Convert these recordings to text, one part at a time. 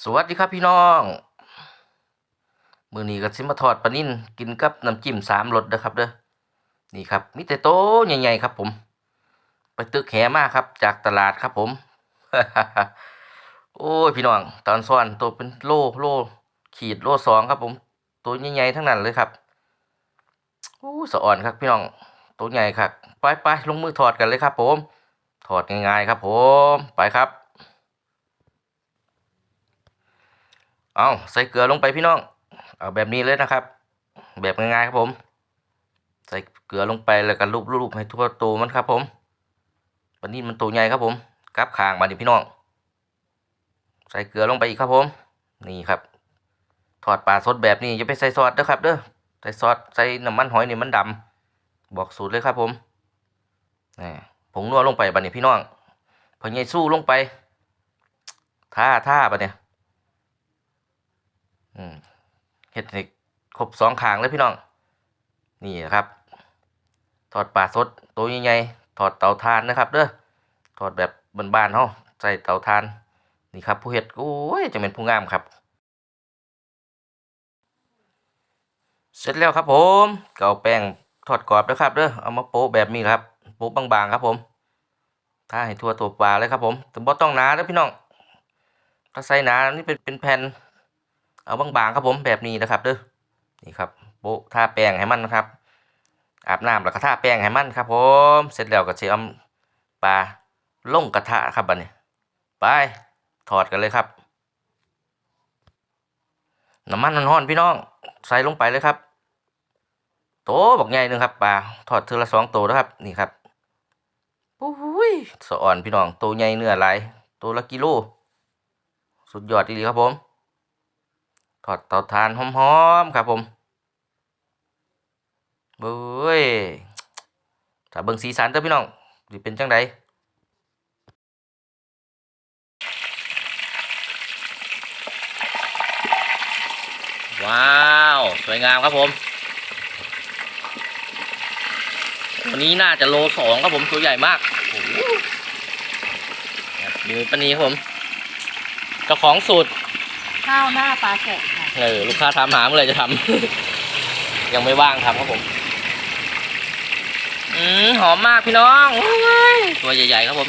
สวัสดีครับพี่น้อง มือนี้ก็สิมาทอดปลานิ่นกินกับน้ำจิ้มสามรสเด้อครับเด้อนี่ครับมีแต่โตใหญ่ๆครับผม ไปตึกแหมาครับ จากตลาดครับผม โอ้ยพี่น้อง ตอนซ้อนตัวเป็นโลโลขีดโลสองครับผม ตัวใหญ่ๆทั้งนั้นเลยครับโอ้สะอ่อนครับพี่น้อง ตัวใหญ่ครับไปไปๆลงมือถอดกันเลยครับผม ถอดง่ายๆครับผมไปครับ เอาใส่เกลือลงไปพี่น้อง เอาแบบนี้เลยนะครับ แบบง่ายๆครับผม ใส่เกลือลงไปแล้วก็ลูบๆให้ทั่วตัวมันครับ ผมวันนี้มันตัวใหญ่ครับผมกลับคางมาดิพี่น้อง ใส่เกลือลงไปอีกครับผม นี่ครับทอดปลาสดแบบนี้อย่าไปใส่ซอสเด้อครับ เด้อ ใส่ซอสใส่น้ำมันหอยนี่มันดำบอกสูตรเลยครับผมนี่ผงนัวลงไปบัดนี้พี่น้องพอใหญ่สู้ลงไปท่าท่าบัดเนี่ย อืมเฮ็ดให้ครบสองขางเลยพี่น้อง นี่นะครับทอดปลาสดตัวใหญ่ๆทอดเตาถ่านนะครับ เด้อทอดแบบบ้านๆเฮาใส่เตาถ่าน นี่ครับ ผู้เฮ็ดโอ้ยจะเป็นผู้งามครับเสร็จแล้วครับผมก็เอาแป้งทอดกรอบนะครับเด้อ เอามาโปะแบบนี้ครับ โปะบางๆครับผม ถ้าให้ทั่วตัวปลาเลยครับผมแต่บ่ต้องหนาเด้อพี่น้อง ถ้าใส่หนานี่เป็นเป็นแผ่น เอาบางๆครับผมแบบนี้นะครับเด้อนี่ครับโปะทาแป้งให้มันนะครับ อาบน้ำแล้วก็ทาแป้งให้มันครับ ผมเสร็จแล้วก็จะเอาปลาลงกระทะครับบัดนี้ไปถอดกันเลยครับ น้ำมันร้อนๆพี่น้องใส่ลงไปเลยครับโตบักใหญ่หนึงครับปลาทอดเทอละสองโตนะครับ นี่ครับโอ้ยสะอ่อนพี่น้องโตใหญ่เนื้อหลายตัวละกิโลสุดยอดดีครับผม ทอดเตาถ่านหอมๆครับผมเบ้ยถ้าเบิ่งสีสันเด้อพี่น้องสิเป็นจังไดว้าว สวยงามครับผม ตัวนี้น่าจะโลสองครับผมตัวใหญ่มากดูปนีครับผมเจ้าของสูตรข้าวหน้าปลาแกค่ะ เออลูกค้าถามหาเมื่อไหรจะทำ ยังไม่ว่างทำครับผม อืมหอมมากพี่น้องโอ้ยตัวใหญ่ๆครับผม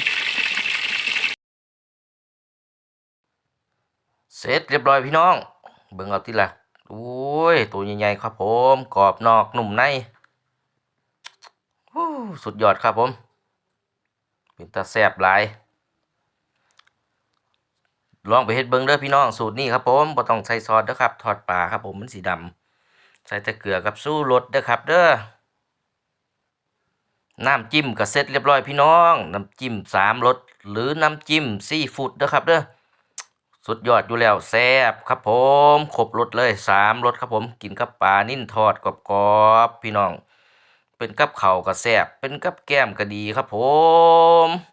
เสร็จเรียบร้อยพี่น้อง เบิ่งเอาติละโอ้ย ตัวใหญ่ๆครับผม กรอบนอกนุ่มในฮู้สุดยอดครับผม เป็นตาแซ่บหลาย ลองไปเฮ็ดเบิ่งเด้อพี่น้องสูตรนี้ครับผมบ่ต้องใส่ซอสเด้อครับทอดปลาครับผมมันสีดำใส่แต่เกลือกับสู้รสเด้อครับ เด้อน้ำจิ้มก็เสร็จเรียบร้อยพี่น้อง น้ำจิ้มสามรสหรือน้ำจิ้มซีฟู้ดเด้อครับเด้อสุดยอดอยู่แล้วแซ่บครับผมครบรสเลยสามรสครับผมกินกับปลานิ่นทอดกรอบๆพี่น้อง เป็นกับข้าวก็แซ่บเป็นกับแก้มก็ดีครับผม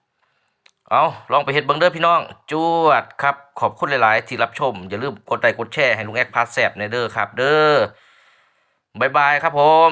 เอาลองไปเห็ดเบิ่งเด้อพี่น้องจวดครับ ขอบคุณหลาย ๆ ที่รับชม อย่าลืมกดไลค์กดแชร์ให้ลุงแอกพาแซบในเด้อครับ เด้อบายบายครับผม